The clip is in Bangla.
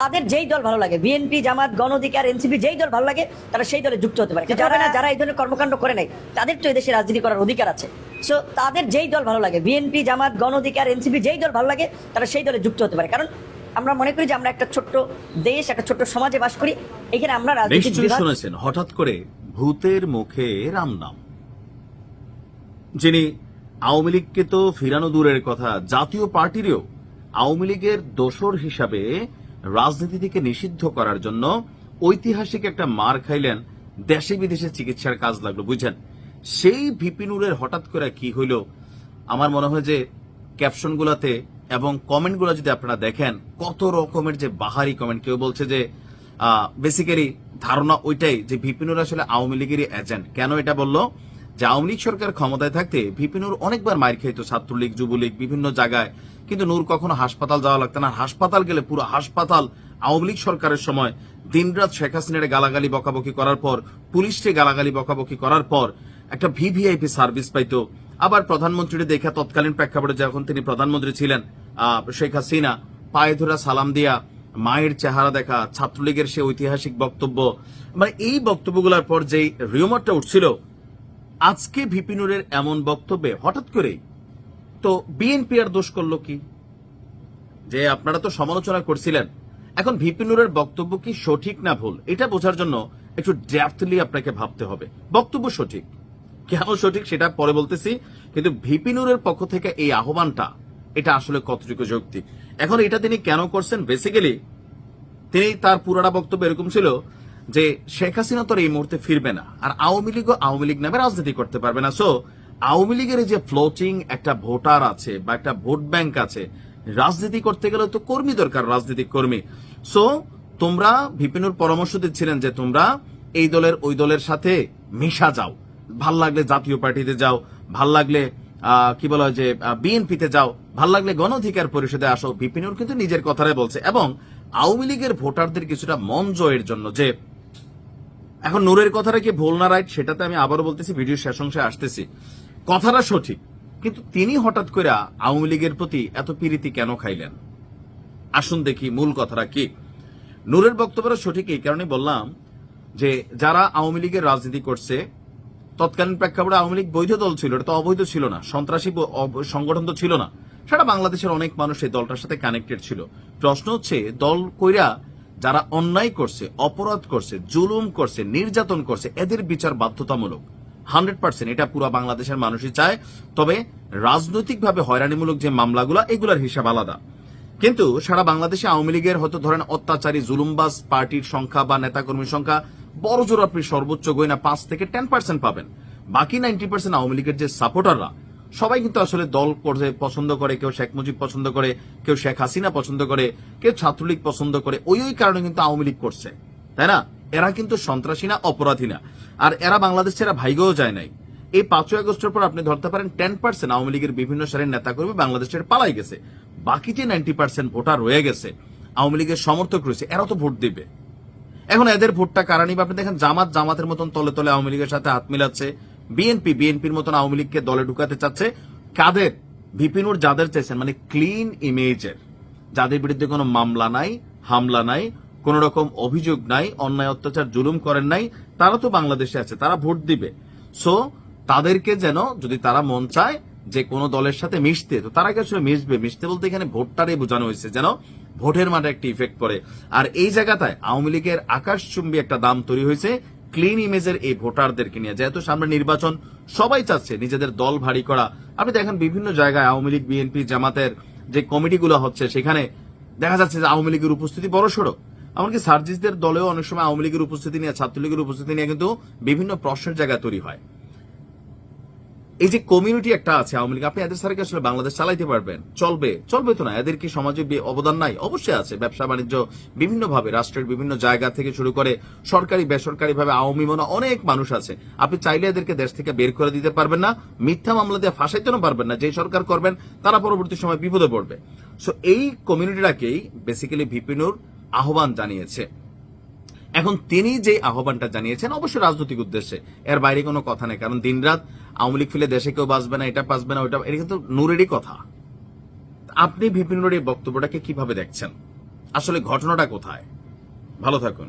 তাদের যেই দল ভালো লাগে বিএনপি জামাত গণ অধিকার এনসিপি যেই দল ভালো লাগে তারা সেই দলে যুক্ত হতে পারে। যারা না যারা এই ধরনের কর্মকাণ্ড করে নাই তাদের তো এদেশে রাজনীতি করার অধিকার আছে। সো তাদের যেই দল ভালো লাগে বিএনপি জামাত গণ অধিকার এনসিপি যেই দল ভালো লাগে তারা সেই দলে যুক্ত হতে পারে। কারণ আমরা মনে করি যে আমরা একটা ছোট্ট দেশ একটা ছোট্ট সমাজে বাস করি এখানে আমরা বিভাগ শুনেছেন হঠাৎ করে ভূতের মুখে রাম নাম। যিনি আওয়ামী লীগকে তো ফিরানো দূরের কথা জাতীয় পার্টিরও আওয়ামী লীগের দোসর হিসাবে রাজনীতি থেকে নিষিদ্ধ করার জন্য ঐতিহাসিক একটা মার খাইলেন দেশে বিদেশে চিকিৎসার কাজ লাগল, বুঝছেন? সেই ভিপিনুরের হঠাৎ করে কি হইল, আমার মনে হয় যে ক্যাপশনগুলোতে এবং কমেন্টগুলো যদি আপনারা দেখেন, কত রকমের যে বাহারি কমেন্ট, কেউ বলছে যে বেসিক্যালি ধারণা ওইটাই যে ভিপিনুর আসলে আওয়ামী লীগেরই এজেন্ট কেন এটা বলল? যে আওয়ামী লীগ সরকার ক্ষমতায় থাকতে ভিপিনুর অনেকবার মার খেত ছাত্রলীগ, যুবলীগ বিভিন্ন জায়গায়। কিন্তু নূর কখনো হাসপাতাল যাওয়া লাগতো না। হাসপাতাল গেলে পুরো হাসপাতাল আওয়ামী লীগ সরকারের সময় দিনরাত শেখ হাসিনার গালাগালি বকাবকি করার পর, পুলিশকে গালাগালি বকাবকি করার পর একটা ভিভিআইপি সার্ভিস পাইতো। আবার প্রধানমন্ত্রীর দেখা তৎকালীন প্রেক্ষাপটে যখন তিনি প্রধানমন্ত্রী ছিলেন শেখ হাসিনা পায়ে ধরা সালাম দিয়া মায়ের চেহারা দেখা, ছাত্রলীগের সে ঐতিহাসিক বক্তব্য। মানে এই বক্তব্যগুলোর পর যেই রিউমারটা উঠছিল আজকে ভিপিনুরের এমন বক্তব্যে হঠাৎ করেই তো বিএনপি আর দোষ করল কি? যে আপনারা তো সমালোচনা করছিলেন। এখন ভিপিনুরের বক্তব্য কি সঠিক না ভুল? এটা বোঝার জন্য একটু ডেপথলি আপনাকে ভাবতে হবে। বক্তব্য সঠিক। কেন সঠিক সেটা পরে বলতেছি, কিন্তু ভিপিনুরের পক্ষ থেকে এই আহ্বানটা, এটা আসলে কতটুকু যৌক্তিক? এখন এটা তিনি কেন করছেন? বেসিক্যালি তিনি তার পুরানা বক্তব্য এরকম ছিল যে শেখ হাসিনা তো আর এই মুহূর্তে ফিরবে না। আর আওয়ামী লীগও আওয়ামী লীগ নামে রাজনীতি করতে পারবে না। সো আওয়ামী লীগের যে ফ্লোটিং একটা ভোটার আছে বা একটা ভোট ব্যাংক আছে, রাজনীতি করতে গেলে তো কর্মী দরকার রাজনৈতিক কর্মী। সো তোমরা ভিপিনুর পরামর্শ দিচ্ছিলেন যে তোমরা এই দলের, ওই দলের সাথে মিশা যাও। ভালো লাগলে জাতীয় পার্টিতে যাও, ভালো লাগলে কি বলা হয় যে বিএনপিতে যাও, ভালো লাগলে গণ অধিকার পরিষদে আসো। বিপিনুর কিন্তু নিজের কথাটাই বলছে। এবং আওয়ামী লীগের ভোটারদের কিছুটা মন জয়ের জন্য যে এখন নূরের কথাটা কি ভুল না রাইট? সেটাতে আমি আবারও বলতেছি, ভিডিও শেষ অংশে আসতেছি। কথাটা সঠিক, কিন্তু তিনি হঠাৎ করে আওয়ামী লীগের প্রতি এত পিরিতি কেন খাইলেন? আসুন দেখি মূল কথাটা কি। নূরের বক্তব্যটা সঠিক এই কারণে বললাম যে যারা আওয়ামী লীগের রাজনীতি করছে, তৎকালীন প্রেক্ষাপটে আওয়ামী লীগ বৈধ দল ছিল, এটা তো অবৈধ ছিল না, সন্ত্রাসী সংগঠন তো ছিল না। সেটা বাংলাদেশের অনেক মানুষ এই দলটার সাথে কানেক্টেড ছিল। প্রশ্ন হচ্ছে, দল কইরা যারা অন্যায় করছে, অপরাধ করছে, জুলুম করছে, নির্যাতন করছে, এদের বিচার বাধ্যতামূলক। হান্ড্রেড পার্সেন্ট এটা পুরো বাংলাদেশের মানুষই চায়। তবে রাজনৈতিকভাবে হয়রানিমূলক যে মামলাগুলো, এগুলার হিসাব আলাদা। কিন্তু সারা বাংলাদেশে আওয়ামী লীগের হয়তো ধরেন অত্যাচারী, জুলুমবাজ পার্টির সংখ্যা বা নেতাকর্মীর সংখ্যা বড় জোর আপনি সর্বোচ্চ গয়না পাঁচ থেকে টেন পার্সেন্ট পাবেন। বাকি নাইনটি পার্সেন্ট আওয়ামী লীগের যে সাপোর্টাররা সবাই কিন্তু আসলে দল করতে পছন্দ করে, কেউ শেখ মুজিব পছন্দ করে, কেউ শেখ হাসিনা পছন্দ করে, কেউ ছাত্রলীগ পছন্দ করে, ওই ওই কারণে কিন্তু আওয়ামী লীগ করছে। তাই না? এরা কিন্তু সন্ত্রাসী না, অপরাধী না। আর এরা বাংলাদেশ ছেড়া ভাইগেও যায় নাই। এই পাঁচই আগস্টের পর আপনি ধরতে পারেন টেন পার্সেন্ট আওয়ামী লীগের বিভিন্ন সারের নেতাকর্মী বাংলাদেশের পালাই গেছে। বাকি যে নাইনটি পার্সেন্ট ভোটার রয়ে গেছে, আওয়ামী লীগের সমর্থক রয়েছে এরা তো ভোট দিবে। এখন এদের ভোটটা কারা নিবে? আপনি দেখেন জামাত জামাতের মতন তলে তলে আওয়ামী লীগের সাথে হাত মিলাচ্ছে। বিএনপি, বিএনপির মতন আওয়ামী লীগকে দলে ঢুকাতে চাচ্ছে কাদের? ভিপিনুর যাদের চাইছেন মানে ক্লিন ইমেজের যাদের বিরুদ্ধে কোনো মামলা নাই, হামলা নাই, কোন রকম অভিযোগ নাই, অন্যায়, অত্যাচার, জুলুম করেন নাই, তারা তো বাংলাদেশে আছে, তারা ভোট দিবে। সো তাদেরকে যেন যদি তারা মন চায় যে কোনো দলের সাথে মিশতে, তো তারা কি আসলে মিশবে? মিশতে বলতে এখানে ভোটটারই বোঝানো হয়েছে যেন ভোটের মাঠে একটা ইফেক্ট পড়ে। আর এই জায়গাটায় আওয়ামী লীগের আকাশচুম্বী একটা দাম তৈরি হয়েছে ক্লিন ইমেজের এই ভোটারদেরকে নিয়ে, যেহেতু সামনে নির্বাচন, সবাই চাচ্ছে নিজেদের দল ভারী করা। আপনি দেখেন বিভিন্ন জায়গায় আওয়ামী লীগ, বিএনপি, জামাতের যে কমিটিগুলো হচ্ছে, সেখানে দেখা যাচ্ছে যে আওয়ামী লীগের উপস্থিতি বড়সড় এমনকি সার্জিসদের দলেও অনেক সময় আওয়ামী লীগের উপস্থিতি নিয়ে, ছাত্রলীগের উপস্থিতি নিয়ে কিন্তু বিভিন্ন প্রশ্নের জায়গা তৈরি হয়। এই যে কমিউনিটি একটা আছে আওয়ামী লীগ, আপনি এদের সাথে আসলে বাংলাদেশ চালাইতে পারবেন? চলবে? চলবে তো না। এদের কি সমাজে অবদান নাই? অবশ্যই আছে। ব্যবসা বাণিজ্য বিভিন্ন ভাবে রাষ্ট্রের বিভিন্ন জায়গা থেকে শুরু করে সরকারি বেসরকারি ভাবে আওয়ামী মনে অনেক মানুষ আছে। আপনি চাইলে এদেরকে দেশ থেকে বের করে দিতে পারবেন না। মিথ্যা মামলা দিয়ে ফাঁসাইতেও পারবেন না। যে সরকার করবেন, তারা পরবর্তী সময় বিপদে পড়বে। সো এই কমিউনিটিটাকেই বেসিক্যালি ভিপিনুর আহ্বান জানিয়েছে। এখন তিনি যে আহ্বানটা জানিয়েছেন, অবশ্যই রাজনৈতিক উদ্দেশ্যে। এর বাইরে কোনো কথা নেই, কারণ দিনরাত আওয়ামী লীগ ফিলে দেশে কেউ বাঁচবে না, এটা বাঁচবে না, ওইটা, এটা কিন্তু নূরেরই কথা। আপনি বিপিন এই বক্তব্যটাকে কীভাবে দেখছেন? আসলে ঘটনাটা কোথায়? ভালো থাকুন।